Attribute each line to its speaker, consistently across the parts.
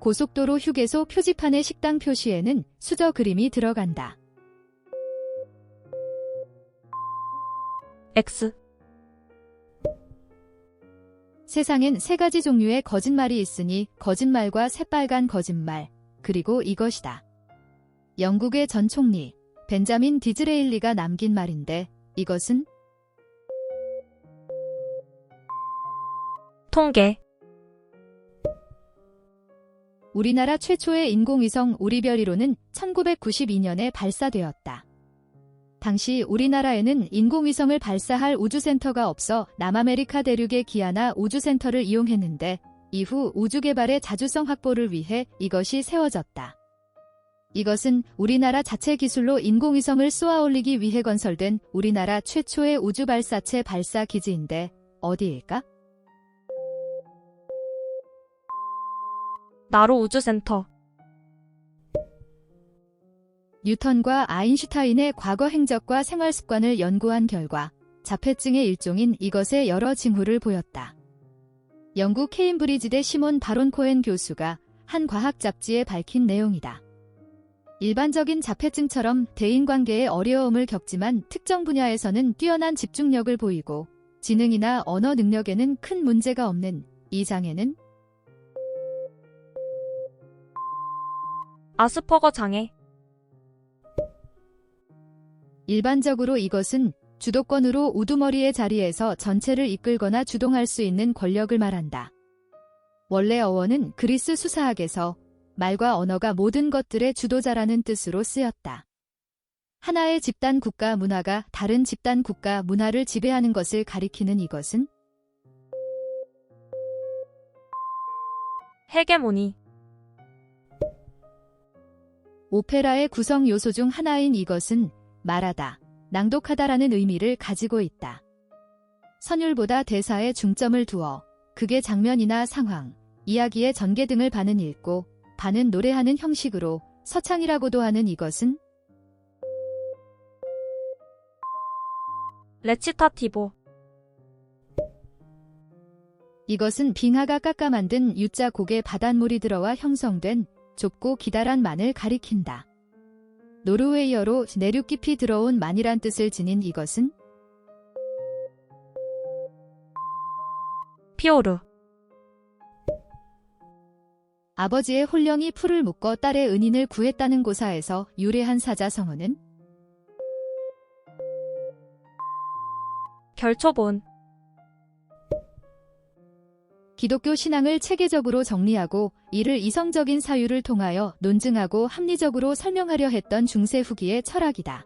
Speaker 1: 고속도로 휴게소 표지판의 식당 표시에는 수저 그림이 들어간다.
Speaker 2: X,
Speaker 1: 세상엔 세 가지 종류의 거짓말이 있으니 거짓말과 새빨간 거짓말, 그리고 이것이다. 영국의 전 총리 벤자민 디즈레일리가 남긴 말인데 이것은
Speaker 2: 통계,
Speaker 1: 우리나라 최초의 인공위성 우리별이로는 1992년에 발사되었다. 당시 우리나라에는 인공위성을 발사할 우주센터가 없어 남아메리카 대륙의 기아나 우주센터를 이용했는데 이후 우주개발의 자주성 확보를 위해 이것이 세워졌다. 이것은 우리나라 자체 기술로 인공위성을 쏘아올리기 위해 건설된 우리나라 최초의 우주발사체 발사 기지인데 어디일까?
Speaker 2: 나로 우주센터,
Speaker 1: 뉴턴과 아인슈타인의 과거 행적과 생활 습관을 연구한 결과 자폐증의 일종인 이것의 여러 징후를 보였다. 영국 케임브리지대 시몬 바론 코엔 교수가 한 과학 잡지에 밝힌 내용이다. 일반적인 자폐증처럼 대인관계에 어려움을 겪지만 특정 분야에서는 뛰어난 집중력을 보이고 지능이나 언어 능력에는 큰 문제가 없는 이 장애는
Speaker 2: 아스퍼거 장애,
Speaker 1: 일반적으로 이것은 주도권으로 우두머리의 자리에서 전체를 이끌거나 주동할 수 있는 권력을 말한다. 원래 어원은 그리스 수사학에서 말과 언어가 모든 것들의 주도자라는 뜻으로 쓰였다. 하나의 집단 국가 문화가 다른 집단 국가 문화를 지배하는 것을 가리키는 이것은
Speaker 2: 헤게모니,
Speaker 1: 오페라의 구성 요소 중 하나인 이것은 말하다, 낭독하다라는 의미를 가지고 있다. 선율보다 대사에 중점을 두어 극의 장면이나 상황, 이야기의 전개 등을 반은 읽고 반은 노래하는 형식으로 서창이라고도 하는 이것은
Speaker 2: 레치타티보,
Speaker 1: 이것은 빙하가 깎아 만든 U자 곡에 바닷물이 들어와 형성된 좁고 기다란 만을 가리킨다. 노르웨이어로 내륙 깊이 들어온 만이란 뜻을 지닌 이것은
Speaker 2: 피오르,
Speaker 1: 아버지의 홀령이 풀을 묶어 딸의 은인을 구했다는 고사에서 유래한 사자성어는
Speaker 2: 결초본,
Speaker 1: 기독교 신앙을 체계적으로 정리하고 이를 이성적인 사유를 통하여 논증하고 합리적으로 설명하려 했던 중세 후기의 철학이다.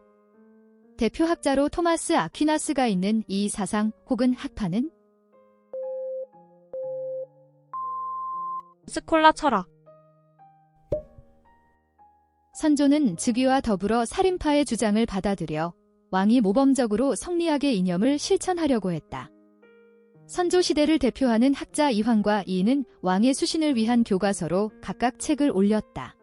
Speaker 1: 대표 학자로 토마스 아퀴나스가 있는 이 사상 혹은 학파는
Speaker 2: 스콜라 철학,
Speaker 1: 선조는 즉위와 더불어 살인파의 주장을 받아들여 왕이 모범적으로 성리학의 이념을 실천하려고 했다. 선조 시대를 대표하는 학자 이황과 이인은 왕의 수신을 위한 교과서로 각각 책을 올렸다.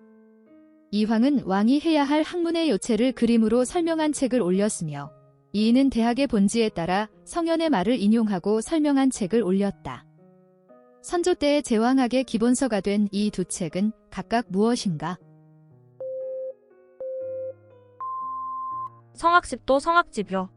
Speaker 1: 이황은 왕이 해야 할 학문의 요체를 그림으로 설명한 책을 올렸으며 이인은 대학의 본지에 따라 성현의 말을 인용하고 설명한 책을 올렸다. 선조 때의 제왕학의 기본서가 된 이 두 책은 각각 무엇인가?
Speaker 2: 성악집도 성악집이요.